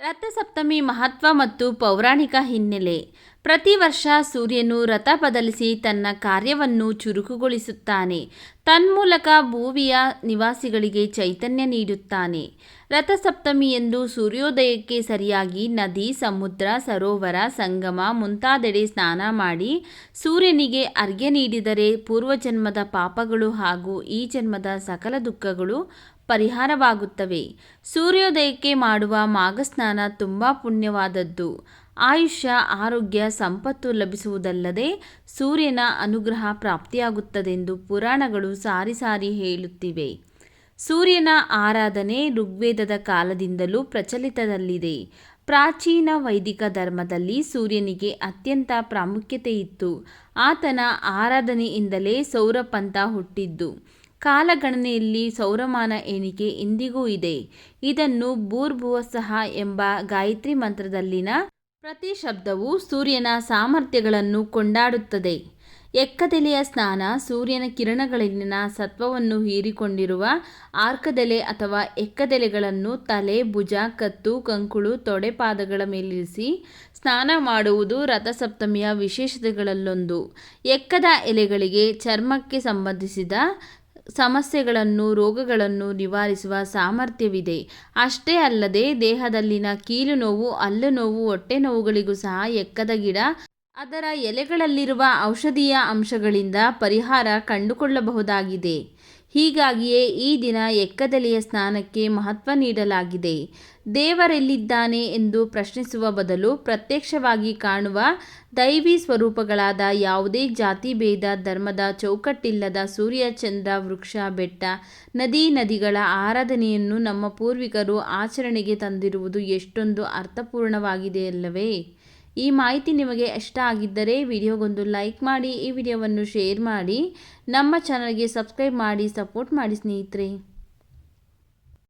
ರಥಸಪ್ತಮಿ ಮಹತ್ವ ಮತ್ತು ಪೌರಾಣಿಕ ಹಿನ್ನೆಲೆ. ಪ್ರತಿ ವರ್ಷ ಸೂರ್ಯನು ರಥ ಬದಲಿಸಿ ತನ್ನ ಕಾರ್ಯವನ್ನು ಚುರುಕುಗೊಳಿಸುತ್ತಾನೆ. ತನ್ಮೂಲಕ ಭೂವಿಯ ನಿವಾಸಿಗಳಿಗೆ ಚೈತನ್ಯ ನೀಡುತ್ತಾನೆ. ರಥಸಪ್ತಮಿಯಂದು ಸೂರ್ಯೋದಯಕ್ಕೆ ಸರಿಯಾಗಿ ನದಿ, ಸಮುದ್ರ, ಸರೋವರ, ಸಂಗಮ ಮುಂತಾದೆಡೆ ಸ್ನಾನ ಮಾಡಿ ಸೂರ್ಯನಿಗೆ ಅರ್ಘ್ಯ ನೀಡಿದರೆ ಪೂರ್ವಜನ್ಮದ ಪಾಪಗಳು ಹಾಗೂ ಈ ಜನ್ಮದ ಸಕಲ ದುಃಖಗಳು ಪರಿಹಾರವಾಗುತ್ತವೆ. ಸೂರ್ಯೋದಯಕ್ಕೆ ಮಾಡುವ ಮಾಘಸ್ನಾನ ತುಂಬ ಪುಣ್ಯವಾದದ್ದು. ಆಯುಷ್ಯ, ಆರೋಗ್ಯ, ಸಂಪತ್ತು ಲಭಿಸುವುದಲ್ಲದೆ ಸೂರ್ಯನ ಅನುಗ್ರಹ ಪ್ರಾಪ್ತಿಯಾಗುತ್ತದೆಂದು ಪುರಾಣಗಳು ಸಾರಿ ಸಾರಿ ಹೇಳುತ್ತಿವೆ. ಸೂರ್ಯನ ಆರಾಧನೆ ಋಗ್ವೇದದ ಕಾಲದಿಂದಲೂ ಪ್ರಚಲಿತದಲ್ಲಿದೆ. ಪ್ರಾಚೀನ ವೈದಿಕ ಧರ್ಮದಲ್ಲಿ ಸೂರ್ಯನಿಗೆ ಅತ್ಯಂತ ಪ್ರಾಮುಖ್ಯತೆ ಇತ್ತು ಆತನ ಆರಾಧನೆಯಿಂದಲೇ ಸೌರಪಂಥ ಹುಟ್ಟಿದ್ದು. ಕಾಲಗಣನೆಯಲ್ಲಿ ಸೌರಮಾನ ಎಣಿಕೆ ಇಂದಿಗೂ ಇದೆ. ಇದನ್ನು ಭೂರ್ಭುವಸ್ಸಹ ಎಂಬ ಗಾಯತ್ರಿ ಮಂತ್ರದಲ್ಲಿನ ಪ್ರತಿ ಶಬ್ದವು ಸೂರ್ಯನ ಸಾಮರ್ಥ್ಯಗಳನ್ನು ಕೊಂಡಾಡುತ್ತದೆ. ಎಕ್ಕದೆಲೆಯ ಸ್ನಾನ ಸೂರ್ಯನ ಕಿರಣಗಳಲ್ಲಿನ ಸತ್ವವನ್ನು ಹೀರಿಕೊಂಡಿರುವ ಆರ್ಕದೆಲೆ ಅಥವಾ ಎಕ್ಕದೆಲೆಗಳನ್ನು ತಲೆ, ಭುಜ, ಕತ್ತು, ಕಂಕುಳು ತೊಡೆಪಾದಗಳ ಮೇಲಿರಿಸಿ ಸ್ನಾನ ಮಾಡುವುದು ರಥಸಪ್ತಮಿಯ ವಿಶೇಷತೆಗಳಲ್ಲೊಂದು. ಎಕ್ಕದ ಎಲೆಗಳಿಗೆ ಚರ್ಮಕ್ಕೆ ಸಂಬಂಧಿಸಿದ ಸಮಸ್ಯೆಗಳನ್ನು, ರೋಗಗಳನ್ನು ನಿವಾರಿಸುವ ಸಾಮರ್ಥ್ಯವಿದೆ. ಅಷ್ಟೇ ಅಲ್ಲದೆ ದೇಹದಲ್ಲಿನ ಕೀಲು ನೋವು, ಹಲ್ಲು ನೋವು, ಹೊಟ್ಟೆ ನೋವುಗಳಿಗೂ ಸಹ ಎಕ್ಕದ ಗಿಡ, ಅದರ ಎಲೆಗಳಲ್ಲಿರುವ ಔಷಧೀಯ ಅಂಶಗಳಿಂದ ಪರಿಹಾರ ಕಂಡುಕೊಳ್ಳಬಹುದಾಗಿದೆ. ಹೀಗಾಗಿಯೇ ಈ ದಿನ ಎಕ್ಕದಲೆಯ ಸ್ನಾನಕ್ಕೆ ಮಹತ್ವ ನೀಡಲಾಗಿದೆ. ದೇವರೆಲ್ಲಿದ್ದಾನೆ ಎಂದು ಪ್ರಶ್ನಿಸುವ ಬದಲು ಪ್ರತ್ಯಕ್ಷವಾಗಿ ಕಾಣುವ ದೈವಿ ಸ್ವರೂಪಗಳಾದ ಯಾವುದೇ ಜಾತಿ ಭೇದ ಧರ್ಮದ ಚೌಕಟ್ಟಿಲ್ಲದ ಸೂರ್ಯ, ಚಂದ್ರ, ವೃಕ್ಷ, ಬೆಟ್ಟ, ನದಿ, ನದಿಗಳ ಆರಾಧನೆಯನ್ನು ನಮ್ಮ ಪೂರ್ವಿಕರು ಆಚರಣೆಗೆ ತಂದಿರುವುದು ಎಷ್ಟೊಂದು ಅರ್ಥಪೂರ್ಣವಾಗಿದೆಯಲ್ಲವೇ ಈ ಮಾಹಿತಿ ನಿಮಗೆ ಇಷ್ಟ ಆಗಿದ್ದರೆ ವಿಡಿಯೋಗೊಂದು ಲೈಕ್ ಮಾಡಿ, ಈ ವಿಡಿಯೋವನ್ನು ಶೇರ್ ಮಾಡಿ, ನಮ್ಮ ಚಾನಲ್ಗೆ ಸಬ್ಸ್ಕ್ರೈಬ್ ಮಾಡಿ, ಸಪೋರ್ಟ್ ಮಾಡಿ ಸ್ನೇಹಿತರೆ.